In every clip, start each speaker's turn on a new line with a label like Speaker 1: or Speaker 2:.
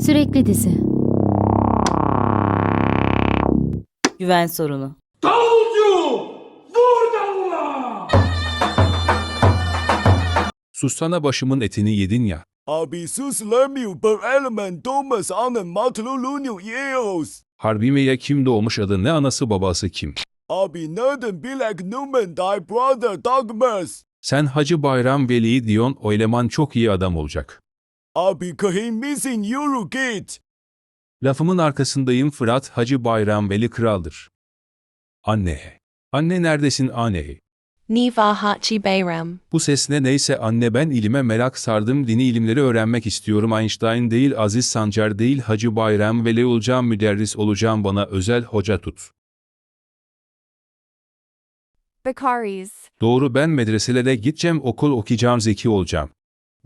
Speaker 1: Sürekli dizi.
Speaker 2: Güven sorunu.
Speaker 3: Davulcu! Vur davula!
Speaker 4: Sussana başımın etini yedin ya.
Speaker 5: Abi sus lemiu per element Thomas anın matlulunu yeos.
Speaker 4: Harbi mi ya kim doğmuş adı ne anası babası kim?
Speaker 5: Abi nereden bilek numen die brother dogmas.
Speaker 4: Sen Hacı Bayram Veli'yi diyon o eleman çok iyi adam olacak.
Speaker 5: Abi kahin missing euro git.
Speaker 4: Lafımın arkasındayım Fırat Hacı Bayram Veli kraldır. Anne. Anne neredesin anne?
Speaker 6: Niva Hachi Bayram.
Speaker 4: Bu ses ne neyse anne ben ilime merak sardım dini ilimleri öğrenmek istiyorum Einstein değil Aziz Sancar değil Hacı Bayram Veli olacağım müderris olacağım bana özel hoca tut.
Speaker 7: Bakaris.
Speaker 4: Doğru ben medreselere gideceğim okul okuyacağım zeki olacağım.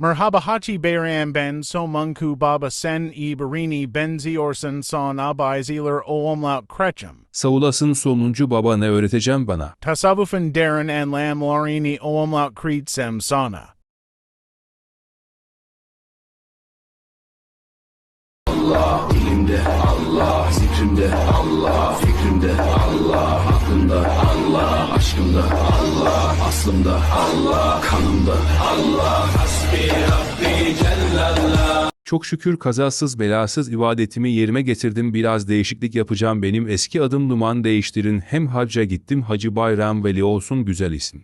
Speaker 8: Merhaba Hachi Bayram Ben Somunku Baba Sen Iberini Benzi Orson Son Abai Zealer Oomlaut Kretchem.
Speaker 4: Saulasın sonuncu baba ne öğreteceğim bana?
Speaker 8: Tasavufan Darren and Lam Larini Oomlaut Creed Sem Sana.
Speaker 4: Çok şükür kazasız belasız ibadetimi yerime getirdim biraz değişiklik yapacağım benim eski adım Numan değiştirin hem hacca gittim Hacı Bayram Veli olsun güzel isim.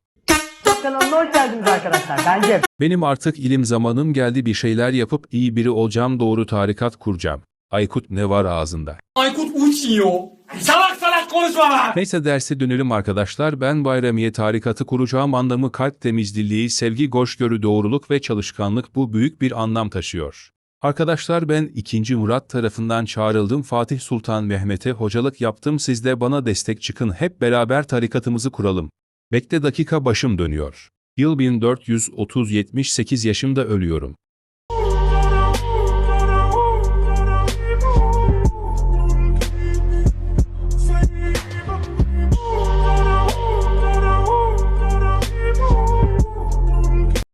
Speaker 9: kanalına hoş geldiniz arkadaşlar. Bence
Speaker 4: Benim artık ilim zamanım geldi bir şeyler yapıp iyi biri olacağım doğru tarikat kuracağım. Aykut ne var ağzında?
Speaker 3: Aykut uçuyor. Salak salak konuşma lan!
Speaker 4: Neyse derse dönelim arkadaşlar ben Bayramiye tarikatı kuracağım anlamı kalp temizliliği, sevgi, hoşgörü, doğruluk ve çalışkanlık bu büyük bir anlam taşıyor. Arkadaşlar ben 2. Murat tarafından çağrıldım Fatih Sultan Mehmet'e hocalık yaptım siz de bana destek çıkın hep beraber tarikatımızı kuralım. Bekle dakika başım dönüyor. Yıl 1430 78 yaşımda ölüyorum.